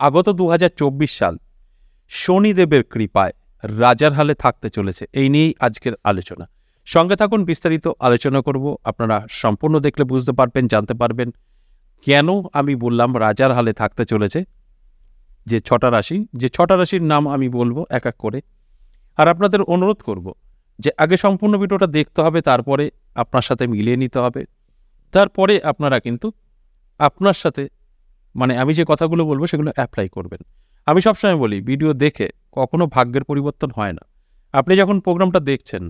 আগত দু হাজার চব্বিশ সাল শনিদেবের কৃপায় রাজার হালে থাকতে চলেছে। এই নিয়েই আজকের আলোচনা। সঙ্গে থাকুন, বিস্তারিত আলোচনা করব। আপনারা সম্পূর্ণ দেখলে বুঝতে পারবেন, জানতে পারবেন কেন আমি বললাম রাজার হালে থাকতে চলেছে। যে ছটা রাশি, যে ছটা রাশির নাম আমি বলব এক এক করে। আর আপনাদের অনুরোধ করব যে আগে সম্পূর্ণ ভিডিওটা দেখতে হবে, তারপরে আপনার সাথে মিলিয়ে নিতে হবে। তারপরে আপনারা কিন্তু আপনার সাথে মানে আমি যে কথাগুলো বলব সেগুলো অ্যাপ্লাই করবেন। আমি সবসময় বলি ভিডিও দেখে কখনো ভাগ্যের পরিবর্তন হয় না। আপনি যখন প্রোগ্রামটা দেখছেন,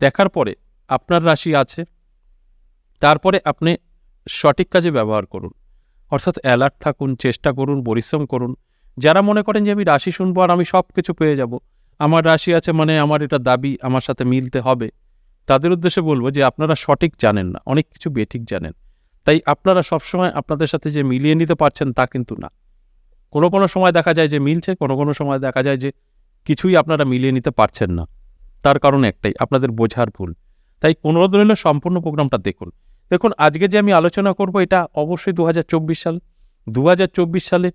দেখার পরে আপনার রাশি আছে, তারপরে আপনি সঠিক কাজে ব্যবহার করুন। অর্থাৎ অ্যালার্ট থাকুন, চেষ্টা করুন, পরিশ্রম করুন। যারা মনে করেন যে আমি রাশি শুনব আর আমি সব কিছু পেয়ে যাব, আমার রাশি আছে মানে আমার এটা দাবি, আমার সাথে মিলতে হবে, তাদের উদ্দেশ্যে বলব যে আপনারা সঠিক জানেন না, অনেক কিছু বেঠিক জানেন। তাই আপনারা সবসময় আপনাদের সাথে যে মিলিয়ে নিতে পারছেন তা কিন্তু না। কোনো কোনো সময় দেখা যায় যে মিলছে, কোনো কোনো সময় দেখা যায় যে কিছুই আপনারা মিলিয়ে নিতে পারছেন না। তার কারণ একটাই, আপনাদের বোঝার ভুল। তাই অনুরোধ রইল সম্পূর্ণ প্রোগ্রামটা দেখুন। দেখুন, আজকে যে আমি আলোচনা করব এটা অবশ্যই দু হাজার চব্বিশ সাল। দু হাজার চব্বিশ সালে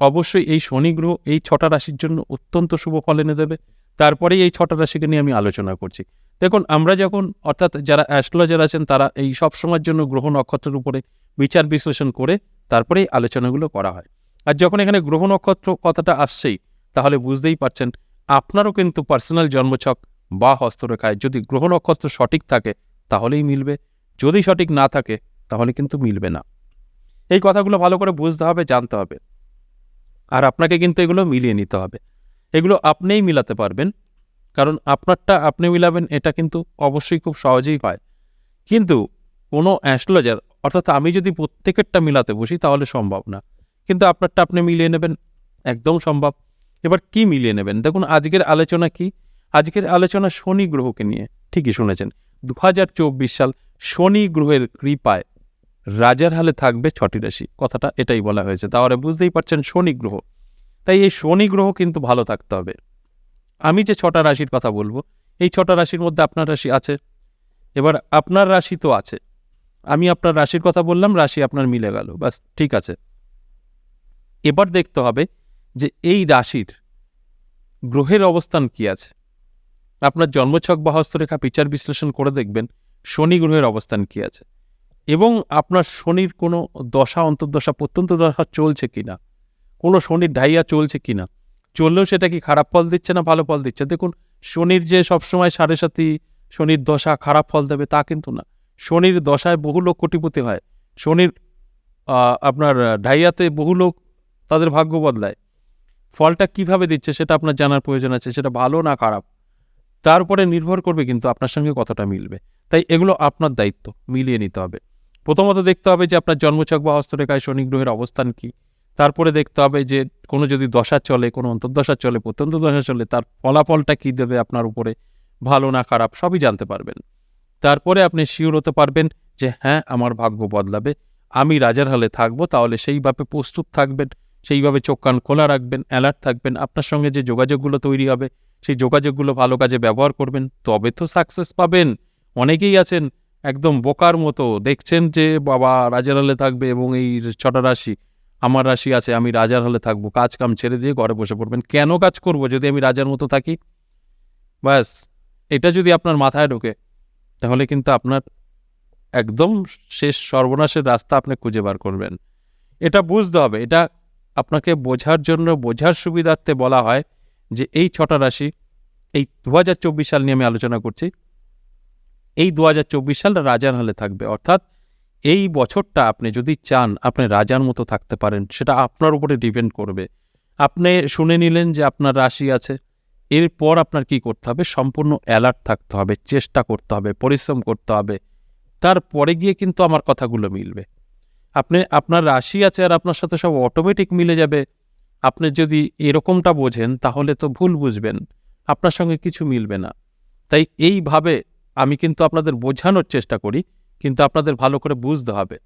অবশ্যই এই শনি গ্রহ এই ছটা রাশির জন্য অত্যন্ত শুভ ফল এনে দেবে। তারপরেই এই ছটা রাশিকে নিয়ে আমি আলোচনা করছি। দেখুন, আমরা যখন, অর্থাৎ যারা অ্যাস্ট্রোলজার আছেন, তারা এই সব সময়ের জন্য গ্রহ নক্ষত্রের উপরে বিচার বিশ্লেষণ করে তারপরেই আলোচনাগুলো করা হয়। আর যখন এখানে গ্রহ নক্ষত্র কথাটা আসছেই, তাহলে বুঝতেই পারছেন, আপনারও কিন্তু পার্সোনাল জন্মছক বা হস্তরেখায় যদি গ্রহ নক্ষত্র সঠিক থাকে, তাহলেই মিলবে। যদি সঠিক না থাকে, তাহলে কিন্তু মিলবে না। এই কথাগুলো ভালো করে বুঝতে হবে, জানতে হবে। আর আপনাকে কিন্তু এগুলো মিলিয়ে নিতে হবে। এগুলো আপনিই মিলাতে পারবেন। কারণ আপনারটা আপনি মিলাবেন, এটা কিন্তু অবশ্যই খুব সহজেই হয়। কিন্তু কোনো অ্যাস্ট্রোলজার, অর্থাৎ আমি যদি প্রত্যেকেরটা মিলাতে বসি, তাহলে সম্ভব না। কিন্তু আপনারটা আপনি মিলিয়ে নেবেন, একদম সম্ভব। এবার কি মিলিয়ে নেবেন? দেখুন, আজকের আলোচনা কি? আজকের আলোচনা শনি গ্রহকে নিয়ে, ঠিকই শুনেছেন। দু হাজার চব্বিশ সাল শনি গ্রহের কৃপায় রাজার হালে থাকবে ছটি রাশি। কথাটা এটাই বলা হয়েছে। তাহলে বুঝতেই পারছেন শনি গ্রহ। তাই এই শনি গ্রহ কিন্তু ভালো থাকতে হবে। আমি যে ছটা রাশির কথা বলব, এই ছটা রাশির মধ্যে আপনার রাশি আছে। এবার আপনার রাশি তো আছে। আমি আপনার রাশির কথা বললাম, রাশি আপনার মিলে গেল বাস ঠিক আছে। এবার দেখতে হবে যে এই রাশির গ্রহের অবস্থান কি আছে। আপনার জন্মছক বা হস্তরেখা বিচার বিশ্লেষণ করে দেখবেন, শনি গ্রহের অবস্থান কি আছে। এবং আপনার শনির কোনো দশা, অন্তর্দশা প্রত্যন্ত দশা চলছে কিনা? কোনো শনির ঢাইয়া চলছে কিনা? চললেও সেটা কি খারাপ ফল দিচ্ছে না ভালো ফল দিচ্ছে? দেখুন, শনির যে সবসময় সাড়ে সাথী শনির দশা খারাপ ফল দেবে তা কিন্তু না। শনির দশায় বহু লোক কোটিপতি হয়। শনির আপনার ঢাইয়াতে বহু লোক তাদের ভাগ্য বদলায়। ফলটা কীভাবে দিচ্ছে সেটা আপনার জানার প্রয়োজন আছে, সেটা ভালো না খারাপ? তার উপরে নির্ভর করবে কিন্তু আপনার সঙ্গে কতটা মিলবে। তাই এগুলো আপনার দায়িত্ব, মিলিয়ে নিতে হবে। প্রথমত দেখতে হবে যে আপনার জন্মছক বা হস্তরেখায় শনি গ্রহের অবস্থান কি। তারপরে দেখতে হবে যে কোনো যদি দশা চলে, কোনো অন্তর্দশা চলে প্রত্যন্ত দশা চলে, তার ফলাফলটা কী দেবে আপনার উপরে? ভালো না খারাপ সবই জানতে পারবেন। তারপরে আপনি শিওর হতে পারবেন যে হ্যাঁ আমার ভাগ্য বদলাবে। আমি রাজার হালে থাকব, তাহলে সেইভাবে প্রস্তুত থাকবেন, সেইভাবে চোখ কান খোলা রাখবেন অ্যালার্ট থাকবেন। আপনার সঙ্গে যে যোগাযোগগুলো তৈরি হবে, সেই যোগাযোগগুলো ভালো কাজে ব্যবহার করবেন। তবে তো সাকসেস পাবেন। অনেকেই আছেন একদম বোকার মতো, দেখছেন যে, বাবা, রাজার হালে থাকবে এবং এই ছটা রাশি। আমার রাশি আছে, আমি রাজার হলে থাকব। কাজ কাম ছেড়ে দিয়ে ঘরে বসে পড়বেন। কেন কাজ করব যদি আমি রাজার মতো থাকি? ব্যাস, এটা যদি আপনার মাথায় ঢোকে, তাহলে কিন্তু আপনার একদম শেষ সর্বনাশের রাস্তা আপনি খুঁজে বার করবেন। এটা বুঝতে হবে, এটা আপনাকে বোঝার জন্য, বোঝার সুবিধার্থে বলা হয় যে এই ছটা রাশি, এই দু হাজার চব্বিশ সাল নিয়ে আমি আলোচনা করছি, এই দু সাল রাজার হালে থাকবে। অর্থাৎ এই বছরটা আপনি যদি চান আপনি রাজার মতো থাকতে পারেন, সেটা আপনার উপরে ডিপেন্ড করবে। আপনি শুনে নিলেন যে আপনার রাশি আছে, এরপর আপনার কি করতে হবে? সম্পূর্ণ অ্যালার্ট থাকতে হবে, চেষ্টা করতে হবে, পরিশ্রম করতে হবে। তারপরে গিয়ে কিন্তু আমার কথাগুলো মিলবে। আপনি, আপনার রাশি আছে আর আপনার সাথে সব অটোমেটিক মিলে যাবে। আপনি যদি এরকমটা বোঝেন, তাহলে তো ভুল বুঝবেন, আপনার সঙ্গে কিছু মিলবে না। তাই এইভাবে আমি কিন্তু আপনাদের বোঝানোর চেষ্টা করি। কিন্তু আপনাদের ভালো করে বুঝতে হবে।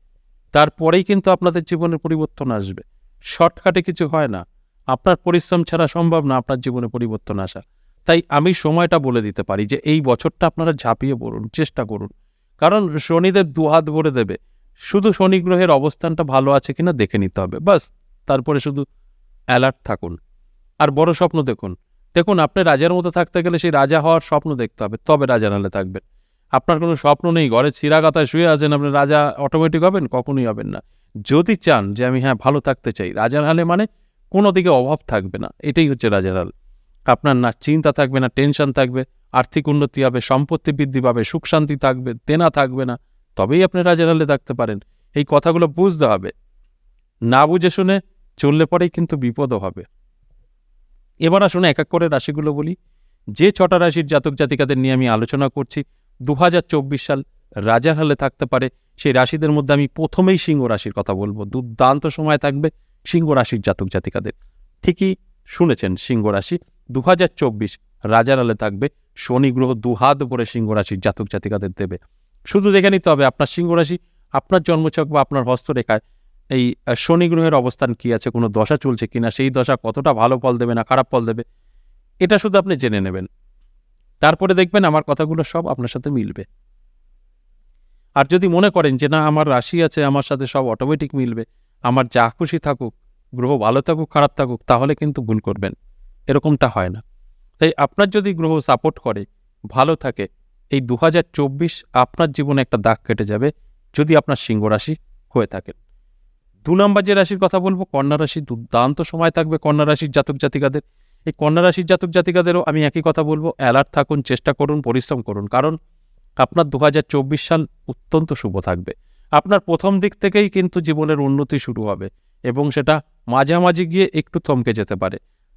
তারপরেই কিন্তু আপনাদের জীবনের পরিবর্তন আসবে। শর্টকাটে কিছু হয় না। আপনার পরিশ্রম ছাড়া সম্ভব না আপনার জীবনে পরিবর্তন আসা। তাই আমি সময়টা বলে দিতে পারি যে, এই বছরটা আপনারা ঝাঁপিয়ে পড়ুন, চেষ্টা করুন। কারণ শনিদের দুহাত ভরে দেবে। শুধু শনি গ্রহের অবস্থানটা ভালো আছে কিনা দেখে নিতে হবে। বাস, তারপরে শুধু অ্যালার্ট থাকুন। আর বড় স্বপ্ন দেখুন। দেখুন, আপনি রাজার মতো থাকতে গেলে সেই রাজা হওয়ার স্বপ্ন দেখতে হবে। তবে রাজা নালে থাকবেন। আপনার কোনো স্বপ্ন নেই ঘরে চিরাগাতায় শুয়ে আছেন আপনি, রাজা অটোমেটিক হবেন? কখনোই হবেন না। যদি চান যে আমি হ্যাঁ ভালো থাকতে চাই, রাজার হালে মানে কোনো দিকে অভাব থাকবে না, এটাই হচ্ছে রাজার হাল। আপনার না চিন্তা থাকবে, না টেনশন থাকবে, আর্থিক উন্নতি হবে, সম্পত্তি বৃদ্ধি পাবে, সুখ শান্তি থাকবে, দেনা থাকবে না, তবেই আপনি রাজার হালে থাকতে পারেন। এই কথাগুলো বুঝতে হবে। না বুঝে শুনে চললে পরেই কিন্তু বিপদও হবে। এবার আসুন এক এক করে রাশিগুলো বলি। যে ছটা রাশির জাতক জাতিকাদের নিয়ে আমি আলোচনা করছি দু হাজার চব্বিশ সাল রাজার হালে থাকতে পারে, সেই রাশিদের মধ্যে আমি প্রথমেই সিংহ রাশির কথা বলব। দুর্দান্ত সময় থাকবে সিংহ রাশির জাতক জাতিকাদের। ঠিকই শুনেছেন সিংহ রাশি। দুহাজার চব্বিশ রাজার হালে থাকবে, শনি গ্রহ দুহাত ভরে সিংহ রাশির জাতক জাতিকাদের দেবে। শুধু দেখে নিতে হবে, আপনার সিংহ রাশি, আপনার জন্মছক বা আপনার হস্তরেখায় এই শনি গ্রহের অবস্থান কি আছে, কোনো দশা চলছে কিনা, সেই দশা কতটা ভালো ফল দেবে না খারাপ ফল দেবে, এটা শুধু আপনি জেনে নেবেন। তারপরে দেখবেন আমার কথাগুলো সব আপনার সাথে মিলবে। আর যদি মনে করেন যে না, আমার রাশি আছে, আমার সাথে সব অটোমেটিক মিলবে, আমার যা খুশি থাকুক, গ্রহ ভালো থাকুক, খারাপ থাকুক, তাহলে কিন্তু ভুল করবেন। এরকমটা হয় না। তাই আপনার যদি গ্রহ সাপোর্ট করে, ভালো থাকে, এই দু হাজার চব্বিশ আপনার জীবনে একটা দাগ কেটে যাবে, যদি আপনার সিংহ রাশি হয়ে থাকেন দু নম্বর যে রাশির কথা বলব, কন্যা রাশি দুর্দান্ত সময় থাকবে কন্যা রাশির জাতক জাতিকাদের এই কন্যা রাশির জাতক জাতিকাদেরও আমি একই কথা বলব অ্যালার্ট থাকুন, চেষ্টা করুন, পরিশ্রম করুন। কারণ আপনার দু হাজার চব্বিশ সাল অত্যন্ত শুভ থাকবে। আপনার প্রথম দিক থেকেই কিন্তু জীবনের উন্নতি শুরু হবে এবং সেটা মাঝামাঝি গিয়ে একটু থমকে যেতে পারে।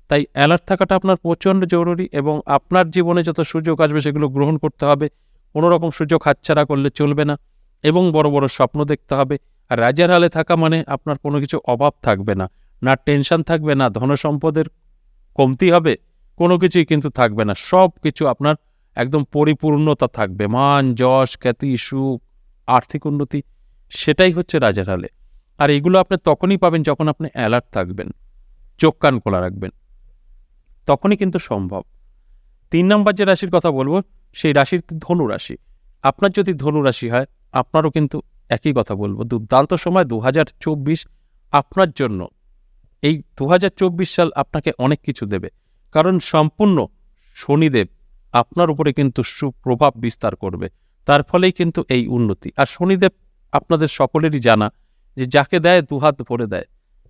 তাই অ্যালার্ট থাকাটা আপনার প্রচণ্ড জরুরি এবং আপনার জীবনে যত সুযোগ আসবে সেগুলো গ্রহণ করতে হবে। কোনো রকম সুযোগ হাতছাড়া করলে চলবে না এবং বড় বড় স্বপ্ন দেখতে হবে। আর রাজার হালে থাকা মানে আপনার কোনো কিছু অভাব থাকবে না না টেনশন থাকবে না, ধনসম্পদের কমতি হবে, কোনো কিছুই কিন্তু থাকবে না। সব কিছু আপনার একদম পরিপূর্ণতা থাকবে। মান, যশ, খ্যাতি, সুখ, আর্থিক উন্নতি, সেটাই হচ্ছে রাজার হালে। আর এগুলো আপনি তখনই পাবেন যখন আপনি অ্যালার্ট থাকবেন, চোখ কান খোলা রাখবেন। তখনই কিন্তু সম্ভব। তিন নম্বর যে রাশির কথা বলব, সেই রাশির ধনু রাশি। আপনার যদি ধনু রাশি হয়, আপনারও কিন্তু একই কথা বলব। দুর্দান্ত সময় দু হাজার চব্বিশ আপনার জন্য। এই দু হাজার চব্বিশ সাল আপনাকে অনেক কিছু দেবে। কারণ সম্পূর্ণ শনিদেব আপনার উপরে কিন্তু সুপ্রভাব বিস্তার করবে। তার ফলেই কিন্তু এই উন্নতি। আর শনিদেব আপনাদের সকলেরই জানা যে যাকে দেয় দুহাত ভরে দেয়,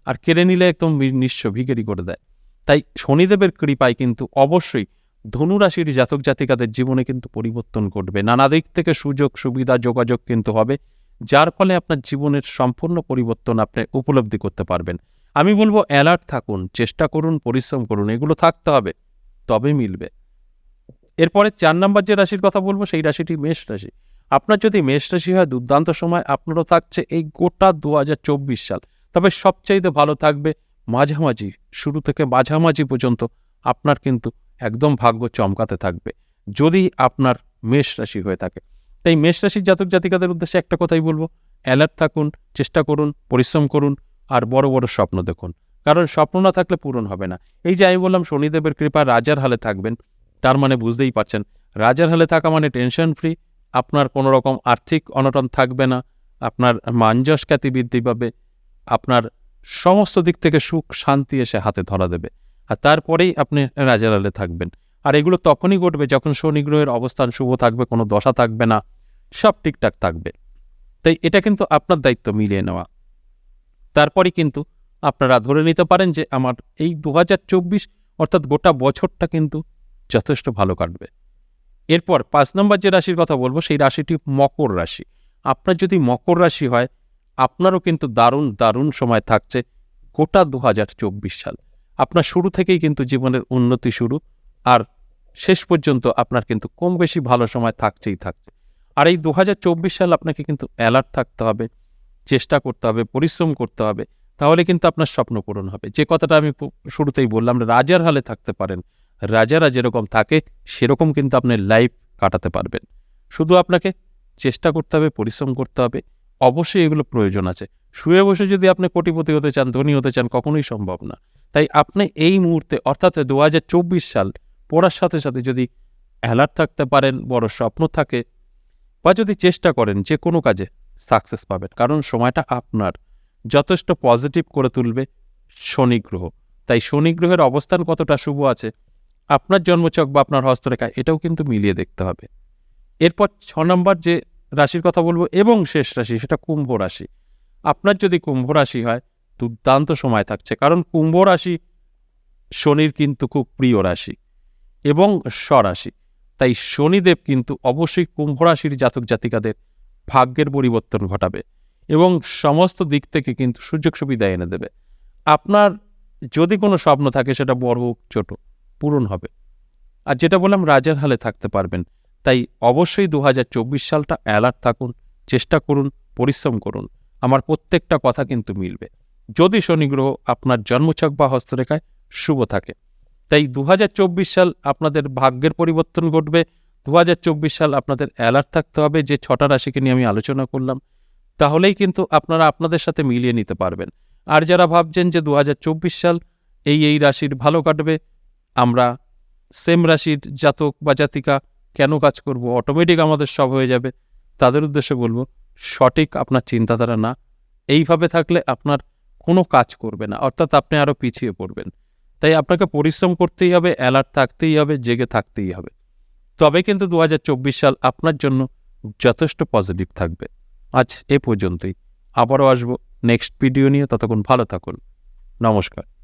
আর কেড়ে নিলে একদম নিঃস্ব ভিগেরি করে দেয়। তাই শনিদেবের কৃপায় কিন্তু অবশ্যই ধনুরাশির জাতক জাতিকাদের জীবনে কিন্তু পরিবর্তন ঘটবে। নানা দিক থেকে সুযোগ, সুবিধা, যোগাযোগ কিন্তু হবে, যার ফলে আপনার জীবনের সম্পূর্ণ পরিবর্তন আপনি উপলব্ধি করতে পারবেন। আমি বলব অ্যালার্ট থাকুন, চেষ্টা করুন, পরিশ্রম করুন, এগুলো থাকতে হবে তবে মিলবে। এরপরে চার নাম্বার যে রাশির কথা বলব, সেই রাশিটি মেষ রাশি। আপনার যদি মেষ রাশি হয়, দুর্দান্ত সময় আপনারও থাকছে এই গোটা দু হাজার চব্বিশ সাল। তবে সবচাইতে ভালো থাকবে মাঝামাঝি, শুরু থেকে মাঝামাঝি পর্যন্ত আপনার কিন্তু একদম ভাগ্য চমকাতে থাকবে, যদি আপনার মেষ রাশি হয়ে থাকে। তাই মেষ রাশির জাতক জাতিকাদের উদ্দেশ্যে একটা কথাই বলব অ্যালার্ট থাকুন, চেষ্টা করুন, পরিশ্রম করুন আর বড় বড় স্বপ্ন দেখুন। কারণ স্বপ্ন না থাকলে পূরণ হবে না। এই যে আমি বললাম, শনিদেবের কৃপা রাজার হালে থাকবেন, তার মানে বুঝতেই পারছেন। রাজার হালে থাকা মানে টেনশন ফ্রি আপনার কোনো রকম আর্থিক অনটন থাকবে না, আপনার মানজস খ্যাতি বৃদ্ধি পাবে, আপনার সমস্ত দিক থেকে সুখ শান্তি এসে হাতে ধরা দেবে, আর তারপরেই আপনি রাজার হালে থাকবেন। আর এগুলো তখনই ঘটবে যখন শনি গ্রহের অবস্থান শুভ থাকবে, কোনো দশা থাকবে না, সব ঠিকঠাক থাকবে। তাই এটা কিন্তু আপনার দায়িত্ব মিলিয়ে নেওয়া। তারপরে কিন্তু আপনারা ধরে নিতে পারেন যে আমার এই দু হাজার চব্বিশ অর্থাৎ গোটা বছরটা কিন্তু যথেষ্ট ভালো কাটবে। এরপর পাঁচ নম্বর যে রাশির কথা বলব, সেই রাশিটি মকর রাশি। আপনার যদি মকর রাশি হয়, আপনারও কিন্তু দারুণ দারুণ সময় থাকছে গোটা দু হাজার চব্বিশ সাল। আপনার শুরু থেকেই কিন্তু জীবনের উন্নতি শুরু আর শেষ পর্যন্ত আপনার কিন্তু কম বেশি ভালো সময় থাকছেই থাকছে। আর এই দু হাজার চব্বিশ সাল আপনাকে কিন্তু অ্যালার্ট থাকতে হবে। চেষ্টা করতে হবে, পরিশ্রম করতে হবে, তাহলে কিন্তু আপনার স্বপ্ন পূরণ হবে। যে কথাটা আমি শুরুতেই বললাম, রাজার হালে থাকতে পারেন, রাজারা যেরকম থাকে, সেরকম কিন্তু আপনি লাইফ কাটাতে পারবেন। শুধু আপনাকে চেষ্টা করতে হবে, পরিশ্রম করতে হবে, অবশ্যই এগুলো প্রয়োজন আছে। শুয়ে বসে যদি আপনি কোটিপতি হতে চান, ধনী হতে চান, কখনোই সম্ভব না। তাই আপনি এই মুহূর্তে, অর্থাৎ দু হাজার চব্বিশ সাল পড়ার সাথে সাথে যদি অ্যালার্ট থাকতে পারেন, বড় স্বপ্ন থাকে, বা যদি চেষ্টা করেন যে কোনো কাজে সাকসেস পাবেন কারণ সময়টা আপনার। যথেষ্ট পজিটিভ করে তুলবে শনি গ্রহ। তাই শনি গ্রহের অবস্থান কতটা শুভ আছে, আপনার জন্মচক বা আপনার হস্তরেখা, এটাও কিন্তু মিলিয়ে দেখতে হবে। এরপর ছ নম্বর যে রাশির কথা বলব এবং শেষ রাশি, সেটা কুম্ভ রাশি। আপনার যদি কুম্ভ রাশি হয়, দুর্দান্ত সময় থাকছে। কারণ কুম্ভ রাশি শনির কিন্তু খুব প্রিয় রাশি এবং স্বরাশি। তাই শনিদেব কিন্তু অবশ্যই কুম্ভ রাশির জাতক জাতিকাদের ভাগ্যের পরিবর্তন ঘটাবে এবং সমস্ত দিক থেকে কিন্তু সুযোগ সুবিধা এনে দেবে। আপনার যদি কোনো স্বপ্ন থাকে, সেটা বড় হোক, ছোট, পূরণ হবে। আর যেটা বললাম, রাজার হালে থাকতে পারবেন। তাই অবশ্যই দু হাজার চব্বিশ সালটা অ্যালার্ট থাকুন, চেষ্টা করুন, পরিশ্রম করুন। আমার প্রত্যেকটা কথা কিন্তু মিলবে। যদি শনি গ্রহ আপনার জন্মছক বা হস্তরেখায় শুভ থাকে, তাই দু হাজার চব্বিশ সাল আপনাদের ভাগ্যের পরিবর্তন ঘটবে দু হাজার চব্বিশ সাল আপনাদের অ্যালার্ট থাকতে হবে যে ছটা রাশিকে নিয়ে আমি আলোচনা করলাম। তাহলেই কিন্তু আপনারা আপনাদের সাথে মিলিয়ে নিতে পারবেন। আর যারা ভাবছেন যে দু হাজার চব্বিশ সাল এই এই রাশির ভালো কাটবে, আমরা সেম রাশির জাতক বা জাতিকা কেন কাজ করব? অটোমেটিক আমাদের সব হয়ে যাবে। তাদের উদ্দেশ্যে বলব, সঠিক আপনার চিন্তাধারা না। এইভাবে থাকলে আপনার কোনো কাজ করবে না, অর্থাৎ আপনি আরও পিছিয়ে পড়বেন। তাই আপনাকে পরিশ্রম করতেই হবে অ্যালার্ট থাকতেই হবে, জেগে থাকতেই হবে। তবে কিন্তু দু হাজার চব্বিশ সাল আপনার জন্য যথেষ্ট পজিটিভ থাকবে। আজ এ পর্যন্তই। আবারও আসব নেক্সট ভিডিও নিয়ে। ততক্ষণ ভালো থাকুন। নমস্কার।